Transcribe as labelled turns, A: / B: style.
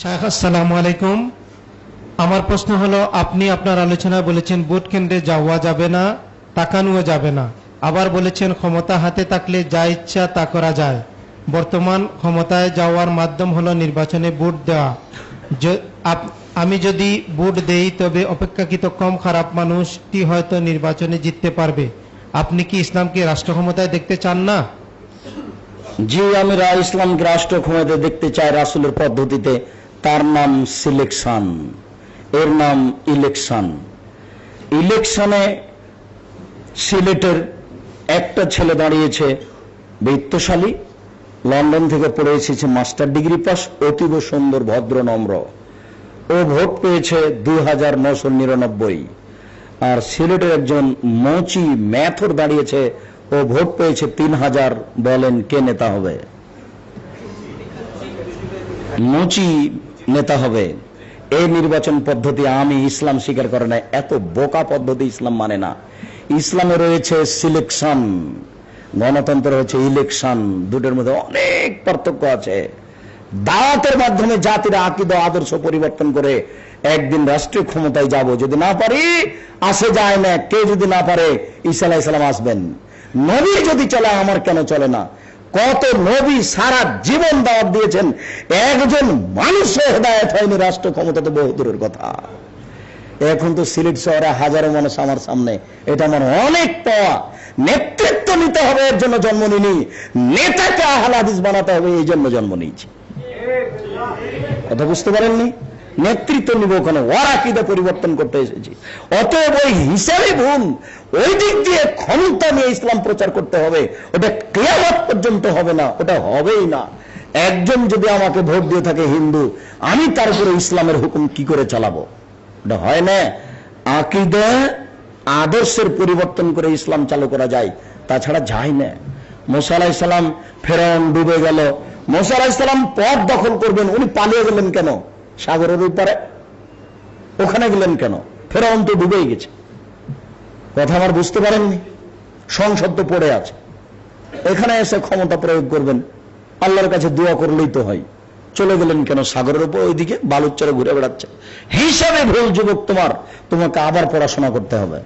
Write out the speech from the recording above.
A: শাহ আসসালামু আলাইকুম। আমার প্রশ্ন হলো, আপনি আপনার আলোচনায় বলেছেন ভোট কেন্দ্রে যাওয়া যাবে না, তাকানোও যাবে না। আবার বলেছেন, ক্ষমতা হাতে থাকলে যা ইচ্ছা তা করা যায়। বর্তমান ক্ষমতায় যাওয়ার মাধ্যম হলো নির্বাচনে ভোট দেওয়া। আমি যদি ভোট দেই, তবে অপেক্ষাকৃত কম খারাপ মানুষটি হয়তো নির্বাচনে জিততে পারবে। আপনি কি ইসলামকে রাষ্ট্র ক্ষমতায় দেখতে চান না?
B: জি, আমি রা- ইসলামকে রাষ্ট্র ক্ষমতা দেখতে চাই রাসুলের পদ্ধতিতে। তার নাম সিলেকশন। এর নাম ইলেকশন। ইলেকশনে সিলেটের একটা ছেলে দাঁড়িয়েছে বৃত্তশালী। লন্ডন থেকে পড়ে এসেছে মাস্টার ডিগ্রি পাস, অতীব সুন্দর, ভদ্র, নম্র। ও ভোট পেয়েছে দুই হাজার নশো নিরানব্বই। আর সিলেটের একজন মৌচি ম্যাথর দাঁড়িয়েছে ও ভোট পেয়েছে তিন হাজার বলেন কে নেতা হবে? মুচি নেতা হবে। এই নির্বাচন পদ্ধতি আমি ইসলাম স্বীকার করে না এত বোকা পদ্ধতি ইসলাম মানে না। ইসলামে রয়েছে সিলেকশন, গণতন্ত্র হচ্ছে ইলেকশন। দুটোর মধ্যে অনেক পার্থক্য আছে। দাওয়াতের মাধ্যমে জাতির আকিদ আদর্শ পরিবর্তন করে একদিন রাষ্ট্রীয় ক্ষমতায় যাব। যদি না পারি, আসে যায় না। কে যদি না পারে, ঈসা আলাইসালাম আসবেন। নবী যদি চলে, আমার কেন চলে না? কত নবী সারা জীবন দাওয়াত দিয়েছেন, একজন মানুষও হেদায়ত হয়নি রাষ্ট্র ক্ষমতা তো বহু দূরের কথা। এখন তো সিলেট শহরে হাজারো মানুষ আমার সামনে, এটা আমার অনেক পাওয়া। নেতৃত্ব নিতে হবে, এর জন্য জন্ম নিনি নেতাকে আহাল হাদিস বানাতে হবে, এই জন্য জন্ম নিয়েছি। কথা বুঝতে পারেননি? নেতৃত্ব নিব ওখানে ওরা কিদে পরিবর্তন করতে এসেছি। অতএব ওই হিসাবে ভুল ওই দিক দিয়ে ক্ষমতা নিয়ে ইসলাম প্রচার করতে হবে, ওটা ক্রিয়াবাদ পর্যন্ত হবে না, ওটা হবেই না। একজন যদি আমাকে ভোট দিয়ে থাকে হিন্দু, আমি তার উপরে ইসলামের হুকুম কি করে চালাবো? ওটা হয় না। আকিদে, আদর্শের পরিবর্তন করে ইসলাম চালু করা যায়, তাছাড়া যায় না। মোসা ফেরাউন ডুবে গেল। মোসা পথ দখল করবেন, উনি পালিয়ে গেলেন কেন? সাগরের উপরে ওখানে গেলেন কেন? ফেরাউন তো ডুবেই গেছে। কথা আমার বুঝতে পারেননি? সংসদ তো পড়ে আছে। এখানে এসে ক্ষমতা প্রয়োগ করবেন। আল্লাহর কাছে দোয়া করলেই তো হয়। চলে গেলেন কেন? সাগরের উপর, ওইদিকে বালুচ্চরে ঘুরে বেড়াচ্ছে। হিসাবে ভুল যুবক তোমার। তোমাকে আবার পড়াশোনা করতে হবে।